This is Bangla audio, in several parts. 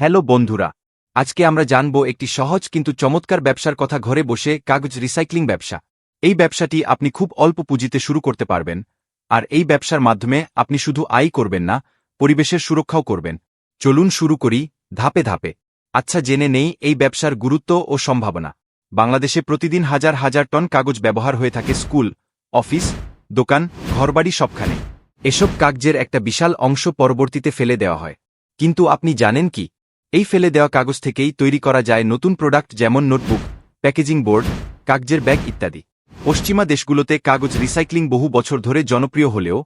হ্যালো বন্ধুরা, আজকে আমরা জানব একটি সহজ কিন্তু চমৎকার ব্যবসার কথা ঘরে বসে কাগজ রিসাইক্লিং ব্যবসা। এই ব্যবসাটি আপনি খুব অল্প পুঁজিতে শুরু করতে পারবেন, আর এই ব্যবসার মাধ্যমে আপনি শুধু আয় করবেন না, পরিবেশের সুরক্ষাও করবেন। চলুন শুরু করি ধাপে ধাপে। আচ্ছা জেনে নেই এই ব্যবসার গুরুত্ব ও সম্ভাবনা। বাংলাদেশে প্রতিদিন হাজার হাজার টন কাগজ ব্যবহার হয়ে থাকে স্কুল, অফিস, দোকান, ঘরবাড়ি সবখানে। এসব কাগজের একটা বিশাল অংশ পরবর্তীতে ফেলে দেওয়া হয়। কিন্তু আপনি জানেন কি? এই ফেলে দেওয়া কাগজ থেকেই তৈরি করা যায় নতুন প্রোডাক্ট যেমন নোটবুক, প্যাকেজিং বোর্ড, কাগজের ব্যাগ ইত্যাদি। পশ্চিমা দেশগুলোতে কাগজ রিসাইক্লিং বহু বছর ধরে জনপ্রিয় হলেও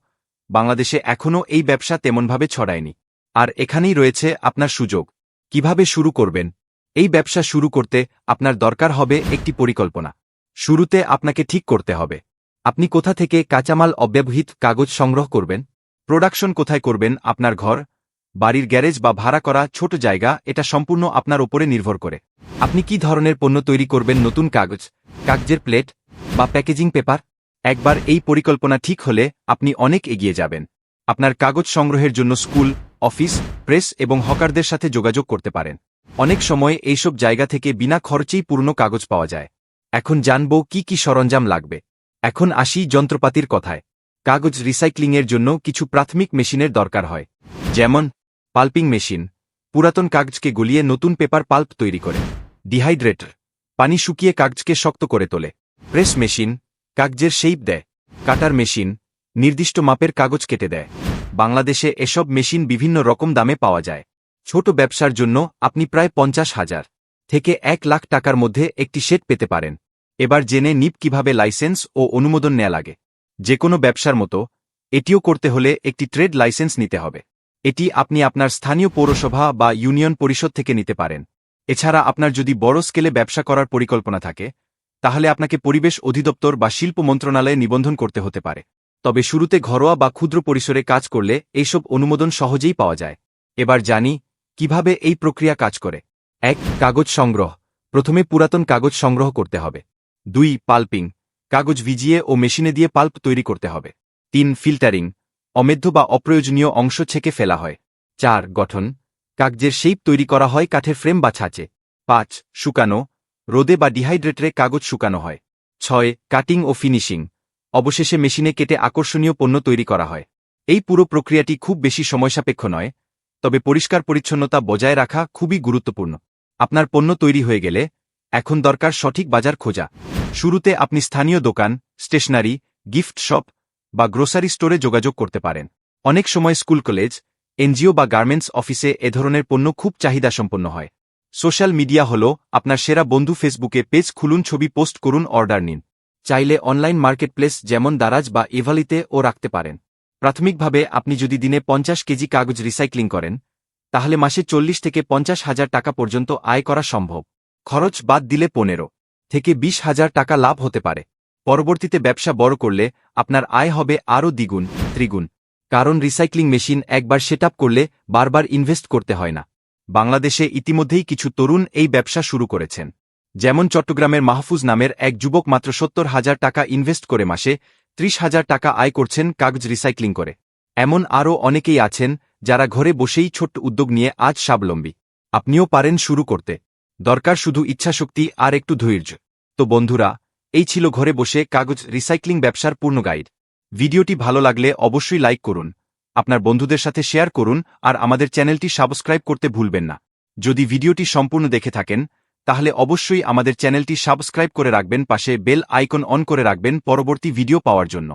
বাংলাদেশে এখনও এই ব্যবসা তেমনভাবে ছড়ায়নি। আর এখানেই রয়েছে আপনার সুযোগ। কীভাবে শুরু করবেন? এই ব্যবসা শুরু করতে আপনার দরকার হবে একটি পরিকল্পনা। শুরুতে আপনাকে ঠিক করতে হবে। আপনি কোথা থেকে কাঁচামাল অব্যবহৃত কাগজ সংগ্রহ করবেন? প্রোডাকশন কোথায় করবেন আপনার ঘর? বাড়ির গ্যারেজ বা ভাড়া করা ছোট জায়গা, এটা সম্পূর্ণ আপনার ওপরে নির্ভর করে। আপনি কি ধরনের পণ্য তৈরি করবেন? নতুন কাগজ, কাগজের প্লেট বা প্যাকেজিং পেপার? একবার এই পরিকল্পনা ঠিক হলে আপনি অনেক এগিয়ে যাবেন। আপনার কাগজ সংগ্রহের জন্য স্কুল, অফিস, প্রেস এবং হকারদের সাথে যোগাযোগ করতে পারেন। অনেক সময় এইসব জায়গা থেকে বিনা খরচেই পুরনো কাগজ পাওয়া যায়। এখন জানব কি কি সরঞ্জাম লাগবে। এখন আসি যন্ত্রপাতির কথায়। কাগজ রিসাইক্লিংয়ের জন্য কিছু প্রাথমিক মেশিনের দরকার হয়। যেমন পাল্পিং মেশিন, পুরাতন কাগজকে গলিয়ে নতুন পেপার পাল্প তৈরি করে, ডিহাইড্রেটর, পানি শুকিয়ে কাগজকে শক্ত করে তোলে। প্রেস মেশিন, কাগজের শেপ দেয়, কাটার মেশিন, নির্দিষ্ট মাপের কাগজ কেটে দেয়। বাংলাদেশে এসব মেশিন বিভিন্ন রকম দামে পাওয়া যায়। ছোট ব্যবসার জন্য আপনি প্রায় পঞ্চাশ হাজার থেকে এক লাখ টাকার মধ্যে একটি সেট পেতে পারেন। এবার জেনে নিপ কীভাবে লাইসেন্স ও অনুমোদন নেয়া লাগে। যে কোনো ব্যবসার মতো, এটিও করতে হলে একটি ট্রেড লাইসেন্স নিতে হবে। এটি আপনি আপনার স্থানীয় পৌরসভা বা ইউনিয়ন পরিষদ থেকে নিতে পারেন। এছাড়া আপনার যদি বড় স্কেলে ব্যবসা করার পরিকল্পনা থাকে, তাহলে আপনাকে পরিবেশ অধিদপ্তর বা শিল্প মন্ত্রণালয়ে নিবন্ধন করতে হতে পারে। তবে শুরুতে ঘরোয়া বা ক্ষুদ্র পরিসরে কাজ করলে এইসব অনুমোদন সহজেই পাওয়া যায়। এবার জানি, কীভাবে এই প্রক্রিয়া কাজ করে? এক, কাগজ সংগ্রহ। প্রথমে পুরাতন কাগজ সংগ্রহ করতে হবে। দুই, পাল্পিং। কাগজ ভিজিয়ে ও মেশিনে দিয়ে পাল্প তৈরি করতে হবে। তিন, ফিল্টারিং। অমেধ্য বা অপ্রয়োজনীয় অংশ ছেকে ফেলা হয়। চার, গঠন। কাগজের শেপ তৈরি করা হয় কাঠের ফ্রেম বা ছাঁচে। পাঁচ, শুকানো। রোদে বা ডিহাইড্রেটরে কাগজ শুকানো হয়। ছয়, কাটিং ও ফিনিশিং। অবশেষে মেশিনে কেটে আকর্ষণীয় পণ্য তৈরি করা হয়। এই পুরো প্রক্রিয়াটি খুব বেশি সময়সাপেক্ষ নয়, তবে পরিষ্কার পরিচ্ছন্নতা বজায় রাখা খুবই গুরুত্বপূর্ণ। আপনার পণ্য তৈরি হয়ে গেলে এখন দরকার সঠিক বাজার খোঁজা। শুরুতে আপনি স্থানীয় দোকান, স্টেশনারি, গিফট শপ বা গ্রোসারি স্টোরে যোগাযোগ করতে পারেন। অনেক সময় স্কুল, কলেজ, এনজিও বা গার্মেন্টস অফিসে এ ধরনের পণ্য খুব চাহিদাসম্পন্ন হয়। সোশ্যাল মিডিয়া হল আপনার সেরা বন্ধু ফেসবুকে পেজ খুলুন, ছবি পোস্ট করুন, অর্ডার নিন। চাইলে অনলাইন মার্কেটপ্লেস যেমন দারাজ বা এভালিতে ও রাখতে পারেন। প্রাথমিকভাবে আপনি যদি দিনে পঞ্চাশ কেজি কাগজ রিসাইক্লিং করেন, তাহলে মাসে চল্লিশ থেকে পঞ্চাশ হাজার টাকা পর্যন্ত আয় করা সম্ভব। খরচ বাদ দিলে পনেরো থেকে বিশ হাজার টাকা লাভ হতে পারে। পরবর্তীতে ব্যবসা বড় করলে আপনার আয় হবে আরও দ্বিগুণ, ত্রিগুণ। কারণ রিসাইক্লিং মেশিন একবার সেট করলে বারবার ইনভেস্ট করতে হয় না। বাংলাদেশে ইতিমধ্যেই কিছু তরুণ এই ব্যবসা শুরু করেছেন। যেমন চট্টগ্রামের মাহফুজ নামের এক যুবক মাত্র সত্তর হাজার টাকা ইনভেস্ট করে মাসে ত্রিশ হাজার টাকা আয় করছেন কাগজ রিসাইক্লিং করে। এমন আরও অনেকেই আছেন যারা ঘরে বসেই ছোট্ট উদ্যোগ নিয়ে আজ স্বাবলম্বী। আপনিও পারেন শুরু করতে। দরকার শুধু ইচ্ছাশক্তি আর একটু ধৈর্য। তো বন্ধুরা এই ছিল ঘরে বসে কাগজ রিসাইক্লিং ব্যবসার পূর্ণ গাইড। ভিডিওটি ভালো লাগলে অবশ্যই লাইক করুন, আপনার বন্ধুদের সাথে শেয়ার করুন আর আমাদের চ্যানেলটি সাবস্ক্রাইব করতে ভুলবেন না। যদি ভিডিওটি সম্পূর্ণ দেখে থাকেন, তাহলে অবশ্যই আমাদের চ্যানেলটি সাবস্ক্রাইব করে রাখবেন, পাশে বেল আইকন অন করে রাখবেন পরবর্তী ভিডিও পাওয়ার জন্য।